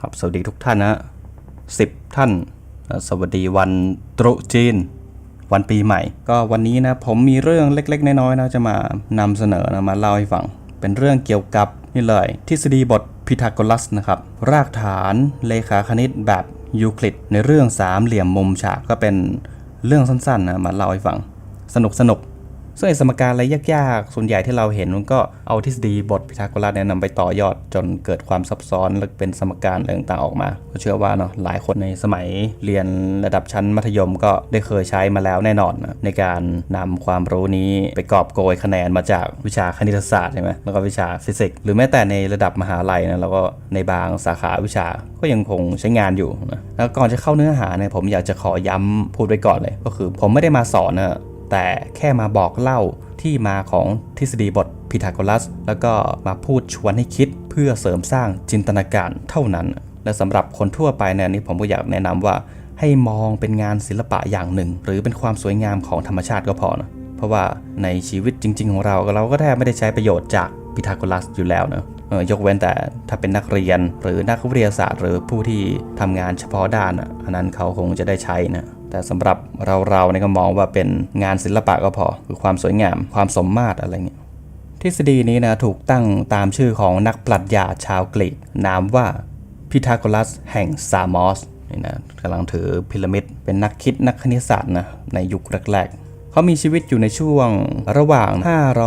ครับสวัสดีทุกท่านนะสิบท่าน สวัสดีวันตรุษจีน วันปีใหม่ ก็วันนี้นะผมมีเรื่องเล็ก ๆ น้อยๆนะจะมานำเสนอนะมาเล่าให้ฟัง เป็นเรื่องเกี่ยวกับนี่เลย ทฤษฎีบทพีทาโกรัสนะครับ รากฐานเลขาคณิตแบบยูคลิดในเรื่องสามเหลี่ยมมุมฉากก็เป็นเรื่องสั้นๆนะมาเล่าให้ฟัง สนุกสนุกๆ ซึ่งไอ้สมการอะไรยากๆ ส่วนใหญ่ที่เราเห็นมันก็เอาทฤษฎีบทพีทาโกรัสเนี่ยนำไปต่อยอดจนเกิดความซับซ้อนและเป็นสมการอะไรต่างๆออกมา ก็เชื่อว่าเนาะหลายคนในสมัยเรียนระดับชั้นมัธยมก็ได้เคยใช้มาแล้วแน่นอนนะในการนำความรู้นี้ไปกอบโกยคะแนนมาจากวิชาคณิตศาสตร์ใช่ไหมแล้วก็วิชาฟิสิกส์หรือแม้แต่ในระดับมหาลัยนะแล้วก็ในบางสาขาวิชาก็ยังคงใช้งานอยู่นะแล้วก่อนจะเข้าเนื้อหาเนี่ยผมอยากจะขอย้ำพูดไว้ก่อนเลย ก็คือผมไม่ได้มาสอนนะ แต่แค่มาบอกเล่าที่มาของทฤษฎีบทพีทาโกรัส แล้วก็มาพูดชวนให้คิดเพื่อเสริมสร้างจินตนาการเท่านั้น และสำหรับคนทั่วไปเนี่ยนี่ผมก็อยากแนะนำว่าให้มองเป็นงานศิลปะอย่างหนึ่ง หรือเป็นความสวยงามของธรรมชาติก็พอนะเพราะว่าในชีวิตจริง ๆ ของเราเราก็แทบไม่ได้ใช้ประโยชน์จากพีทาโกรัสอยู่แล้วนะยกเว้นแต่ถ้าเป็นนักเรียนหรือนักวิทยาศาสตร์ หรือผู้ที่ทำงานเฉพาะด้านอันนั้นเขาคงจะได้ใช้นะ แต่สำหรับเราเราเนี่ยก็มองว่าเป็นงานศิลปะก็พอ คือความสวยงาม ความสมมาตรอะไรเงี้ยทฤษฎีนี้นะถูกตั้งตามชื่อของนักปรัชญาชาวกรีก นามว่าพีทาโกรัสแห่งซามอสนี่นะกำลังถือพีระมิด เป็นนักคิดนักคณิตศาสตร์นะในยุคแรกๆ เขามีชีวิตอยู่ในช่วงระหว่าง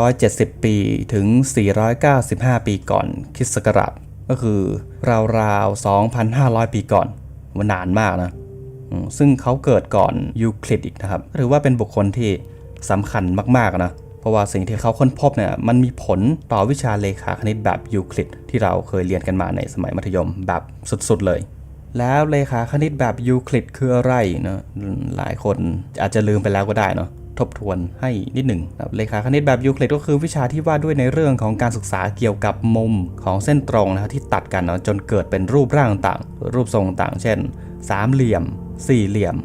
570 ปีถึง 495 ปีก่อนคริสต์ศักราชก็คือราวๆ 2,500 ปีก่อนมันนานมากนะ ซึ่งเขาเกิดก่อนยูคลิดอีกนะครับถือว่าเป็นบุคคลที่สำคัญมากๆนะเพราะว่าสิ่งที่เขาค้นพบเนี่ยมันมีผลต่อวิชาเลขาคณิตแบบยูคลิดที่เราเคยเรียนกันมาในสมัยมัธยมแบบสุดๆเลย แล้วเลขาคณิตแบบยูคลิดคืออะไรเนาะหลายคนอาจจะลืมไปแล้วก็ได้เนาะทบทวนให้นิดหนึ่งเลขาคณิตแบบยูคลิดก็คือวิชาที่ว่าด้วยในเรื่องของการศึกษาเกี่ยวกับมุมของเส้นตรงนะครับที่ตัดกันเนาะจนเกิดเป็นรูปร่างต่างรูปทรงต่างเช่น สามเหลี่ยม สี่เหลี่ยม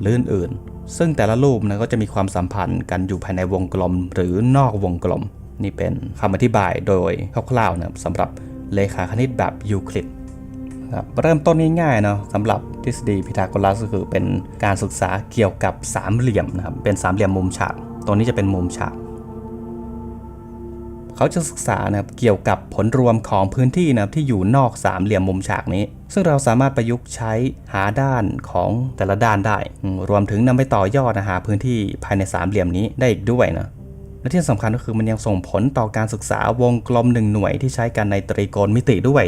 หรืออื่นๆซึ่งแต่ละรูปนะก็จะมีความสัมพันธ์กันอยู่ภายในวงกลม หรือนอกวงกลม นี่เป็นคำอธิบายโดยคร่าวๆนะสำหรับเลขาคณิตแบบยูคลิดครับเริ่มต้นง่ายๆเนาะสำหรับทฤษฎีพีทาโกรัสก็คือเป็นการศึกษาเกี่ยวกับสามเหลี่ยมนะครับเป็นสามเหลี่ยมมุมฉากตรงนี้จะเป็นมุมฉาก เขาจะศึกษานะครับเกี่ยวกับผลรวมของพื้นที่นะครับที่อยู่นอกสามเหลี่ยมมุมฉากนี้ ซึ่งเราสามารถประยุกต์ใช้หาด้านของแต่ละด้านได้ รวมถึงนำไปต่อยอดนะหาพื้นที่ภายในสามเหลี่ยมนี้ได้อีกด้วยนะและที่สำคัญก็คือมันยังส่งผลต่อการศึกษาวงกลมหนึ่งหน่วยที่ใช้กันในตรีโกณมิติด้วย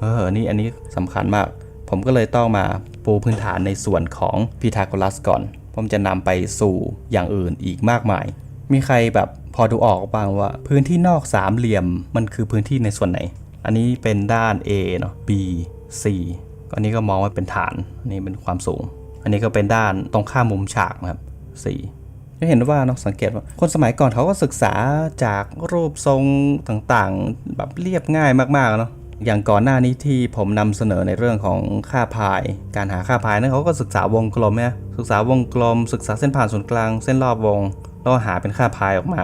เออนี่อันนี้สำคัญมาก ผมก็เลยต้องมาปูพื้นฐานในส่วนของพีทาโกรัสก่อน ผมจะนำไปสู่อย่างอื่นอีกมากมาย มีใครแบบพอดูออกบ้างว่า พื้นที่นอกสามเหลี่ยมมันคือพื้นที่ในส่วนไหน อันนี้เป็นด้าน A เนาะ B C ก็อันนี้ก็มองว่าเป็นฐานอันนี้เป็นความสูง อันนี้ก็เป็นด้านตรงข้ามมุมฉากนะครับ C จะเห็นว่าเนาะสังเกตว่าคนสมัยก่อนเขาก็ศึกษาจากรูปทรงต่างๆ แบบเรียบง่ายมากๆเนาะอย่างก่อนหน้านี้ที่ผมนำเสนอในเรื่องของค่าพาย การหาค่าพายนั้นเขาก็ศึกษาวงกลมนี่ยศึกษาวงกลม ศึกษาเส้นผ่านศูนย์กลาง เส้นรอบวง ก็หาเป็นค่าพายออกมา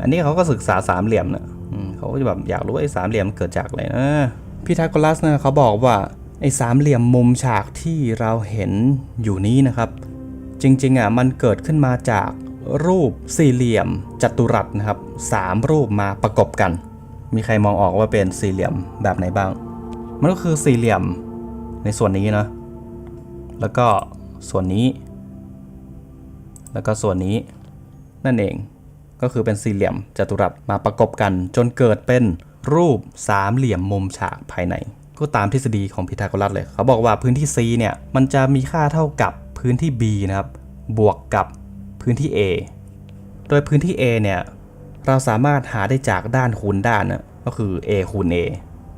อันนี้เขาก็ศึกษาสามเหลี่ยมนะอืมเขาก็จะแบบอยากรู้ไอ้สามเหลี่ยมเกิดจากอะไรนะพีทาโกรัสเนี่ยเขาบอกว่าไอ้สามเหลี่ยมมุมฉากที่เราเห็นอยู่นี้นะครับ จริงๆอะมันเกิดขึ้นมาจากรูปสี่เหลี่ยมจัตุรัสนะครับสามรูปมาประกบกัน มีใครมองออกว่าเป็นสี่เหลี่ยมแบบไหนบ้าง มันก็คือสี่เหลี่ยมในส่วนนี้นะแล้วก็ส่วนนี้ แล้วก็ส่วนนี้ นั่นเอง ก็คือเป็นสี่เหลี่ยมจัตุรัสมาประกบกันจนเกิดเป็นรูปสามเหลี่ยมมุมฉากภายใน ก็ตามทฤษฎีของพีทาโกรัสเลย เขาบอกว่าพื้นที่ C เนี่ยมันจะมีค่าเท่ากับพื้นที่ B นะครับ บวกกับพื้นที่ A โดยพื้นที่ A เนี่ยเราสามารถหาได้จากด้านคูณด้านนะก็คือ A คูณ A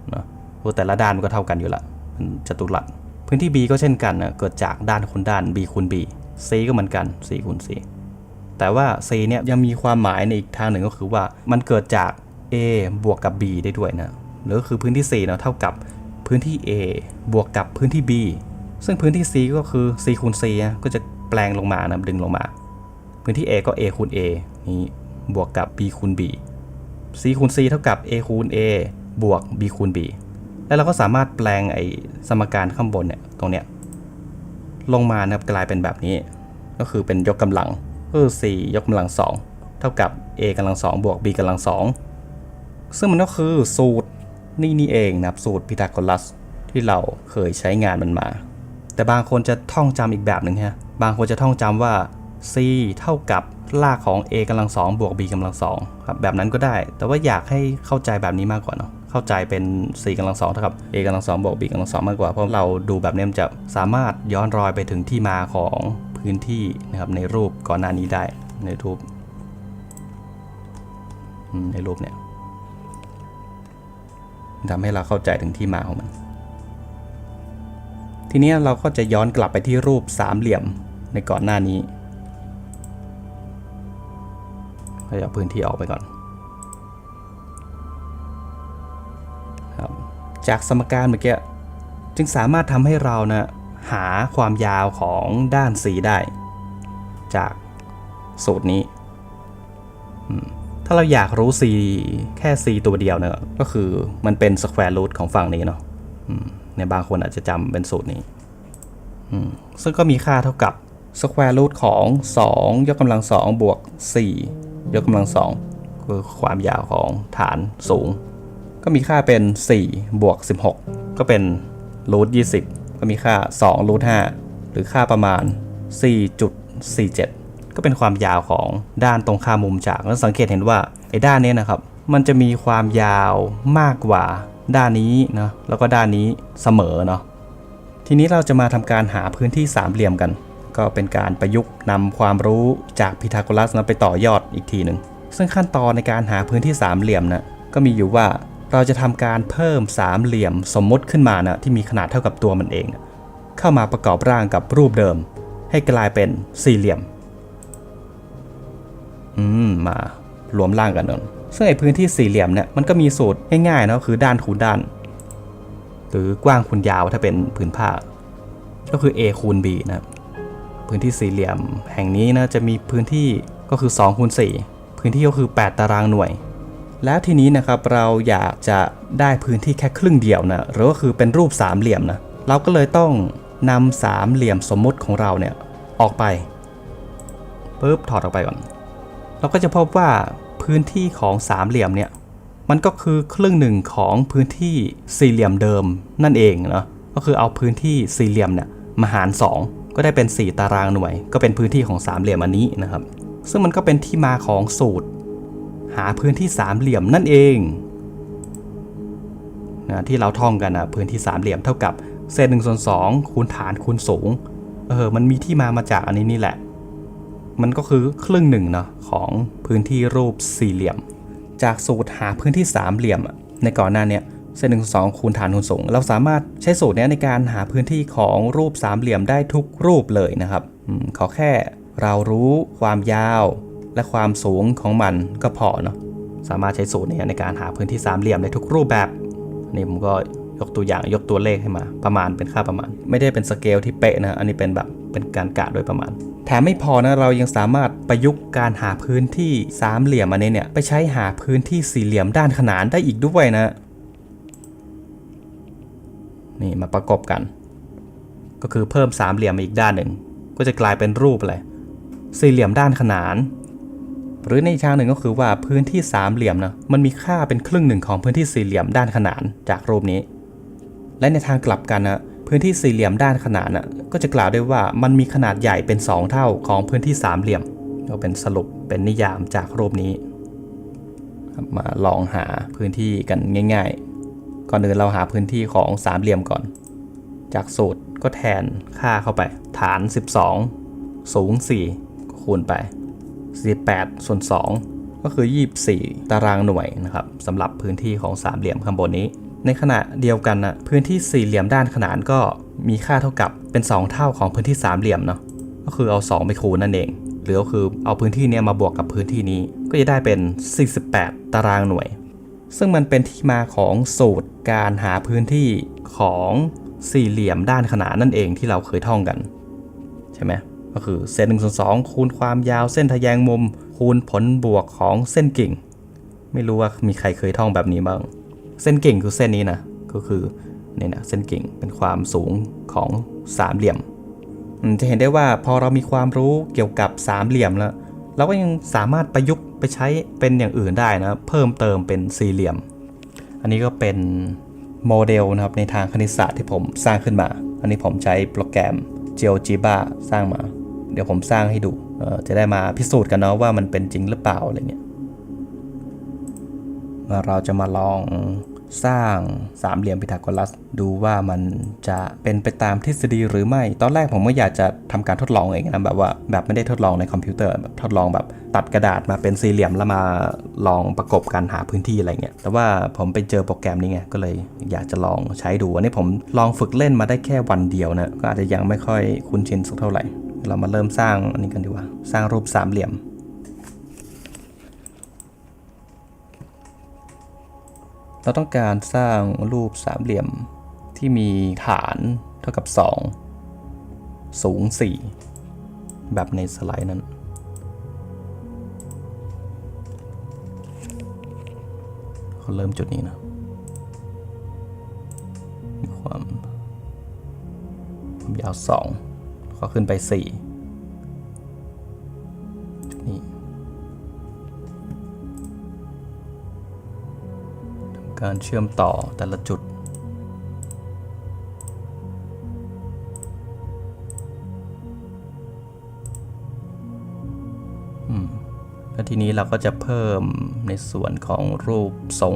เนอะแต่ละด้านมันก็เท่ากันอยู่ละมันจัตุรัส พื้นที่ B ก็เช่นกันนะเกิดจากด้านคูณด้าน B คูณ B C ก็เหมือนกัน C คูณ C แต่ว่า C เนี่ยยังมีความหมายในอีกทางหนึ่งก็คือว่ามันเกิดจาก A บวกกับ B ได้ด้วยนะหรือคือพื้นที่ C เนาะเท่ากับพื้นที่ A บวกกับพื้นที่ B ซึ่งพื้นที่ C ก็คือ C คูณ C นะก็จะแปลงลงมานะดึงลงมา พื้นที่ A ก็ A คูณ A นี้บวกกับ B คูณ B C คูณ C เท่ากับ A คูณ A บวก B คูณ B และแล้วเราก็สามารถแปลงไอ้สมการข้างบนเนี่ยตรงเนี้ยลงมานะครับกลายเป็นแบบนี้ ก็คือเป็นยกกำลัง ก็คือ4ยกกำลัง2เท่ากับ a กำลัง2บวก b กำลัง2ซึ่งมันก็คือสูตรนี่นี่เองนะครับสูตรพีทาโกรัสที่เราเคยใช้งานมันมา แต่บางคนจะท่องจำอีกแบบหนึ่งฮะบางคนจะท่องจำว่า c เท่ากับรากของ a กำลังสองบวก b กำลังสองครับแบบนั้นก็ได้ แต่ว่าอยากให้เข้าใจแบบนี้มากกว่าเนาะเข้าใจเป็น c กำลังสองเท่ากับ a กำลังสองบวก b กำลังสองมากกว่าเพราะเราดูแบบนี้มันจะสามารถย้อนรอยไปถึงที่มาของ พื้นที่นะครับในรูปก่อนหน้านี้ได้ในรูปในรูปเนี่ยทำให้เราเข้าใจถึงที่มาของมัน ทีนี้เราก็จะย้อนกลับไปที่รูปสามเหลี่ยมในก่อนหน้านี้ขยับพื้นที่ออกไปก่อนครับจากสมการเมื่อกี้จึงสามารถทำให้เรานะ หาความยาวของด้านสีได้ จากสูตรนี้ ถ้าเราอยากรู้ c แค่ c ตัวเดียวเนี่ยก็คือมันเป็น square root ของฝั่งนี้เนาะในบางคนอาจจะจำเป็นสูตรนี้ ซึ่งก็มีค่าเท่ากับ square root ของ 2 ยกกำลัง2บวก 4 ยกกำลัง2คือความยาวของฐานสูง ก็มีค่าเป็น 4 บวก 16 ก็เป็น root 20 ก็มีค่า2 root 5หรือค่าประมาณ 4.47 ก็เป็นความยาวของด้านตรงข้ามมุมจากแล้วสังเกตเห็นว่าไอ้ด้านนี้นะครับ มันจะมีความยาวมากกว่าด้านนี้นะแล้วก็ด้านนี้เสมอเนาะทีนี้เราจะมาทำการหาพื้นที่สามเหลี่ยมกัน ก็เป็นการประยุกต์นำความรู้จากพีทาโกรัสนะไปต่อยอดอีกทีหนึ่งซึ่งขั้นตอนในการหาพื้นที่สามเหลี่ยมนะก็มีอยู่ว่า เราจะทำการเพิ่มสามเหลี่ยมสมมติขึ้นมานะที่มีขนาดเท่ากับตัวมันเอง เข้ามาประกอบร่างกับรูปเดิม ให้กลายเป็นสี่เหลี่ยม อืมมารวมร่างกันเนอะซึ่งไอพื้นที่สี่เหลี่ยมเนี่ยมันก็มีสูตรง่ายๆเนาะคือด้านคูณด้าน หรือกว้างคูณยาวถ้าเป็นผืนผ้า ก็คือ a คูณ b นะพื้นที่สี่เหลี่ยม แห่งนี้นะจะมีพื้นที่ก็คือ2คูณ4พื้นที่ก็คือ 8 ตารางหน่วย แล้วทีนี้นะครับเราอยากจะได้พื้นที่แค่ครึ่งเดียวนะหรือก็คือเป็นรูปสามเหลี่ยมนะเราก็เลยต้องนำสามเหลี่ยมสมมุติของเราเนี่ยออกไปปุ๊บถอดออกไปก่อน เราก็จะพบว่าพื้นที่ของสามเหลี่ยมเนี่ยมันก็คือครึ่งหนึ่งของพื้นที่สี่เหลี่ยมเดิมนั่นเองเนาะก็คือเอาพื้นที่สี่เหลี่ยมเนี่ยมาหาร 2 ก็ได้เป็น 4 ตารางหน่วย ก็เป็นพื้นที่ของสามเหลี่ยมอันนี้นะครับ ซึ่งมันก็เป็นที่มาของสูตร หาพื้นที่สามเหลี่ยมนั่นเองนะที่เราท่องกันนะพื้นที่สามเหลี่ยมเท่ากับเศษหนึ่งส่วนสองคูณฐานคูณสูงเออมันมีที่มามาจากอันนี้นี่แหละ มันก็คือครึ่งหนึ่งเนาะของพื้นที่รูปสี่เหลี่ยม จากสูตรหาพื้นที่สามเหลี่ยม ในก่อนหน้าเนี้ยเส้นหนึ่งสองคูณฐานคูณสูง เราสามารถใช้สูตรนี้ในการหาพื้นที่ของรูปสามเหลี่ยมได้ทุกรูปเลยนะครับ ขอแค่เรารู้ความยาว และความสูงของมันก็พอเนาะสามารถใช้สูตรนี้ในการหาพื้นที่สามเหลี่ยมได้ทุกรูปแบบนี่ผมก็ยกตัวอย่างยกตัวเลขให้มา ประมาณเป็นค่าประมาณ ไม่ได้เป็นสเกลที่เป๊ะนะอันนี้เป็นแบบเป็นการกะโดยประมาณ แถมไม่พอนะเรายังสามารถประยุกต์การหาพื้นที่สามเหลี่ยมอันนี้เนี่ยไปใช้หาพื้นที่สี่เหลี่ยมด้านขนานได้อีกด้วยนะนี่มาประกอบกัน ก็คือเพิ่มสามเหลี่ยมมาอีกด้านหนึ่งก็จะกลายเป็นรูปอะไรสี่เหลี่ยมด้านขนาน หรือในอีกทางหนึ่งก็คือว่าพื้นที่สามเหลี่ยมนะมันมีค่าเป็นครึ่งหนึ่งของพื้นที่สี่เหลี่ยมด้านขนานจากรูปนี้ และในทางกลับกันนะพื้นที่สี่เหลี่ยมด้านขนานนะก็จะกล่าวได้ว่ามันมีขนาดใหญ่เป็น 2 เท่าของพื้นที่สามเหลี่ยมก็เป็นสรุปเป็นนิยามจากรูปนี้ มาลองหาพื้นที่กันง่าย ๆ ก่อนอื่นเราหาพื้นที่ของสามเหลี่ยมก่อน จากสูตรก็แทนค่าเข้าไป ฐาน 12 สูง 4 คูณไป 48 ส่วน 2 ก็คือ 24 ตารางหน่วยนะครับสำหรับพื้นที่ของสามเหลี่ยมข้างบนนี้ ในขณะเดียวกันนะพื้นที่สี่เหลี่ยมด้านขนานก็มีค่าเท่ากับเป็น 2 เท่าของพื้นที่สามเหลี่ยมเนาะก็คือเอา 2 ไปคูณนั่นเอง หรือก็คือเอาพื้นที่เนี้ยมาบวกกับพื้นที่นี้ก็จะได้เป็น 48 ตารางหน่วย ซึ่งมันเป็นที่มาของสูตรการหาพื้นที่ของสี่เหลี่ยมด้านขนานนั่นเองที่เราเคยท่องกัน ใช่ไหม ก็คือเศษหนึ่งส่วนสองคูณความยาวเส้นทะแยงมุม คูณผลบวกของเส้นกิ่ง ไม่รู้ว่ามีใครเคยท่องแบบนี้บ้าง เส้นกิ่งคือเส้นนี้นะก็คือเนี่ยนะเส้นกิ่งเป็นความสูงของสามเหลี่ยมอืมจะเห็นได้ว่าพอเรามีความรู้เกี่ยวกับสามเหลี่ยมแล้วเราก็ยังสามารถประยุกต์ไปใช้เป็นอย่างอื่นได้นะเพิ่มเติมเป็นสี่เหลี่ยม อันนี้ก็เป็นโมเดลนะครับในทางคณิตศาสตร์ที่ผมสร้างขึ้นมา อันนี้ผมใช้โปรแกรม GeoGebra สร้างมา เดี๋ยวผมสร้างให้ดูเอ่อจะได้มาพิสูจน์กันเนาะว่ามันเป็นจริงหรือเปล่าอะไรเงี้ยเราจะมาลองสร้างสามเหลี่ยมพีทาโกรัส ดูว่ามันจะเป็นไปตามทฤษฎีหรือไม่ ตอนแรกผมก็อยากจะทำการทดลองเองนะแบบว่าแบบไม่ได้ทดลองในคอมพิวเตอร์แบบทดลองแบบตัดกระดาษมาเป็นสี่เหลี่ยมแล้วมาลองประกบกันหาพื้นที่อะไรเงี้ยแต่ว่าผมไปเจอโปรแกรมนี้ไงก็เลยอยากจะลองใช้ดูอันนี้ผมลองฝึกเล่นมาได้แค่วันเดียวนะก็อาจจะยังไม่ค่อยคุ้นชินสักเท่าไหร่ เรามาเริ่มสร้างอันนี้กันดีกว่า สร้างรูปสามเหลี่ยม เราต้องการสร้างรูปสามเหลี่ยมที่มีฐานเท่ากับ 2 สูง 4 แบบในสไลด์นั้น เขาเริ่มจุดนี้นะมีความความยาว2 ก็ขึ้นไป4จุดนี้การเชื่อมต่อแต่ละจุดแล้วทีนี้เราก็จะเพิ่มในส่วนของรูปทรง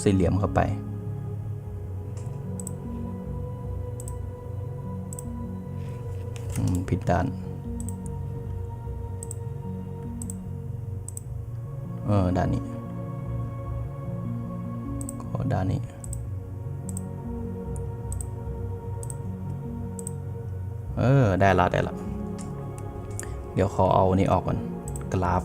สี่เหลี่ยมเข้าไป ผิดด้าน เออ ด้านนี้ ก็ด้านนี้ เออ ได้ละได้ละ เดี๋ยวขอเอานี่ออกก่อน กราฟ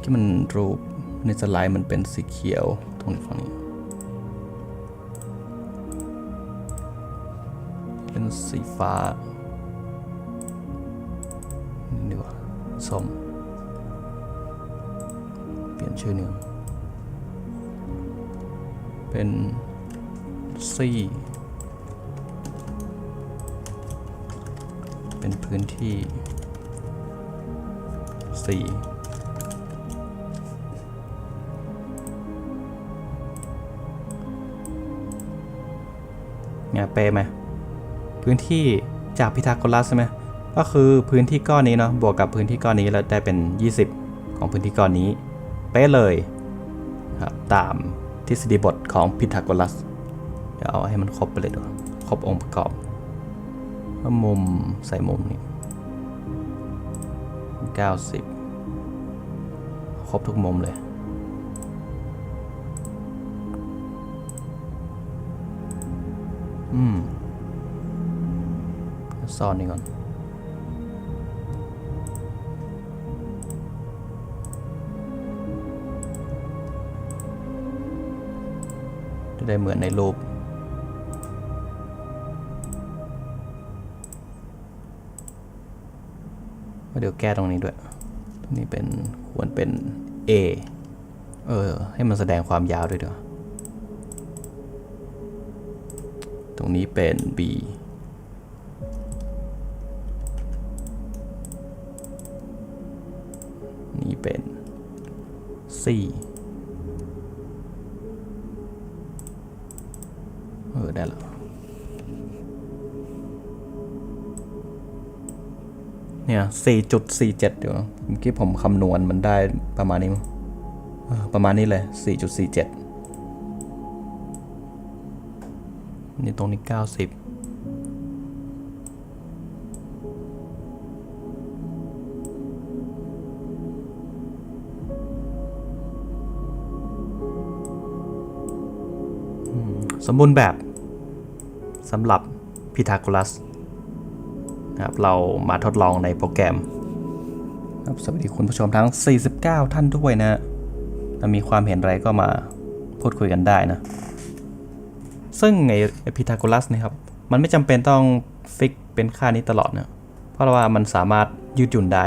ที่มันรูปในสไลด์มันเป็นสีเขียว รงนี้ฝั่งนี้ เป็นสีฟ้านี่ดีกว่าส้มเปลี่ยนชื่อหนึ่งเป็นซีเป็นพื้นที่สี่ เนี่ยเปไหมพื้นที่จากพิทาโกรัสใช่ไหมก็คือพื้นที่ก้อนนี้เนาะบวกกับพื้นที่ก้อนนี้แล้วได้เป็น 20 ของพื้นที่ก้อนนี้ เป๊ะเลยครับตามทฤษฎีบทของพิทาโกรัสเดี๋ยวเอาให้มันครบไปเลยดีกว่าครบองค์ประกอบมุมใส่มุมนี่90 ครบทุกมุมเลย อืมซ่อนนี่ก่อน จะได้เหมือนในรูปเดี๋ยวแก้ตรงนี้ด้วย ตรงนี้เป็นควรเป็น A เออ ให้มันแสดงความยาวด้วยเดี๋ยวา ตรงนี้เป็น B นี่เป็น C เออ ได้แล้ว เนี่ย 4.47 เดี๋ยวเมื่อกี้ผมคำนวณมันได้ประมาณนี้มั้งประมาณนี้เลย 4.47 นี่ตรงนี้ 90สมบูรณ์แบบสำหรับพีทาโกรัสนะครับเรามาทดลองในโปรแกรมครับสวัสดีคุณผู้ชมทั้ง 49 ท่านด้วยนะฮะถ้ามีความเห็นอะไรก็มาพูดคุยกันได้นะ ซึ่งไอพีทาโกรัสนี่ยครับ มันไม่จำเป็นต้องฟิกเป็นค่านี้ตลอดนะเพราะว่ามันสามารถยืดหยุ่นได้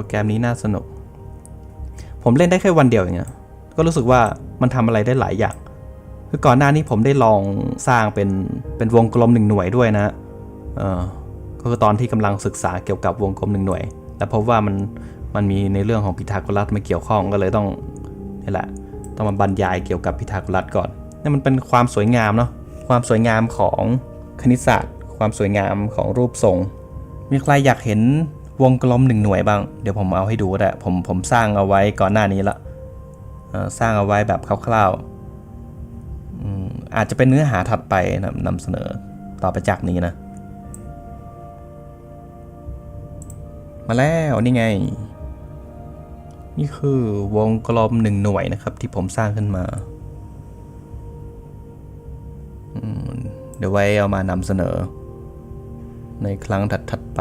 ปรแกรมนี้น่าสนุก ผมเล่นได้แค่วันเดียวอย่างเงี้ย ก็รู้สึกว่ามันทำอะไรได้หลายอย่าง คือก่อนหน้านี้ผมได้ลองสร้างเป็นเป็นวงกลมหนึ่งหน่วยด้วยนะ เออก็คือตอนที่กำลังศึกษาเกี่ยวกับวงกลมหนึ่งหน่วย แล้วพบว่ามันมันมีในเรื่องของพีทาโกรัสมาเกี่ยวข้องก็เลยต้องนี่แหละ ต้องมาบรรยายเกี่ยวกับพีทาโกรัสก่อนนี่มันเป็นความสวยงามเนาะความสวยงามของคณิตศาสตร์ ความสวยงามของรูปทรง มีใครอยากเห็น วงกลมหนึ่งหน่วยบ้าง เดี๋ยวผมเอาให้ดูก็ได้ผมผมสร้างเอาไว้ก่อนหน้านี้ละสร้างเอาไว้แบบคร่าวๆอาจจะเป็นเนื้อหาถัดไปนำนำเสนอต่อไปจากนี้นะ มาแล้วนี่ไง นี่คือวงกลมหนึ่งหน่วยนะครับ ที่ผมสร้างขึ้นมาเดี๋ยวไว้เอามานำเสนอ ในครั้งถัดๆไป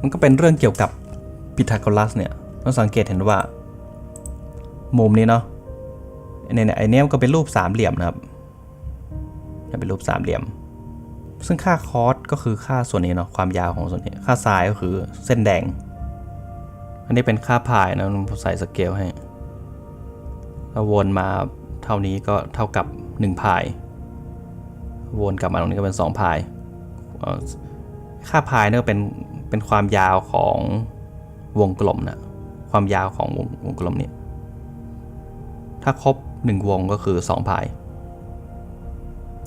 มันก็เป็นเรื่องเกี่ยวกับพีทาโกรัสเนี่ยเราสังเกตเห็นว่า มุมนี้เนาะเนี่ยเนี่ยไอเนี้ยมันก็เป็นรูปสามเหลี่ยมนะครับเป็นรูปสามเหลี่ยม ซึ่งค่าคอสก็คือค่าส่วนนี้เนาะความยาวของส่วนนี้ ค่าไซน์ก็คือเส้นแดง อันนี้เป็นค่าพายนะผมใส่สเกลให้ถ้าวนมาเท่านี้ก็เท่ากับ1พาย วนกลับมาตรงนี้ก็เป็น2พาย ค่าพายเนี่ยก็เป็น เป็นความยาวของวงกลมนะความยาวของวงวงกลมเนี้ถ้าครบ1วงก็คือ2พาย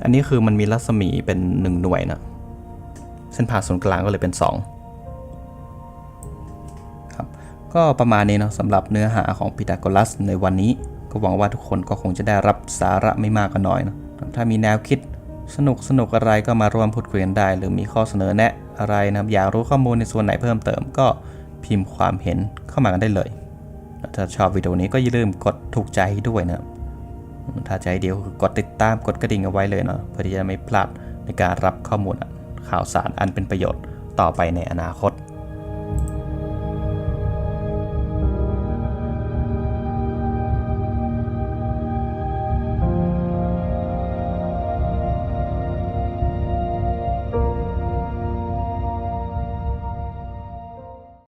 อันนี้คือมันมีรัศมีเป็น 1 หน่วยนะเส้นผ่านศูนย์กลางก็เลยเป็น 2 ครับ ก็ประมาณนี้เนาะสำหรับเนื้อหาของพีทาโกรัสในวันนี้ ก็หวังว่าทุกคนก็คงจะได้รับสาระไม่มากก็น้อยนะถ้ามีแนวคิดสนุกสนุกอะไรก็มาร่วมพูดคุยกันได้ หรือมีข้อเสนอแนะ อะไรนะครับอยากรู้ข้อมูลในส่วนไหนเพิ่มเติมก็พิมพ์ความเห็นเข้ามากันได้เลย ถ้าชอบวิดีโอนี้ก็อย่าลืมกดถูกใจด้วยนะครับถ้าใจเดียวคือกดติดตามกดกระดิ่งเอาไว้เลยเนาะเพื่อที่จะไม่พลาดในการรับข้อมูลข่าวสารอันเป็นประโยชน์ต่อไปในอนาคต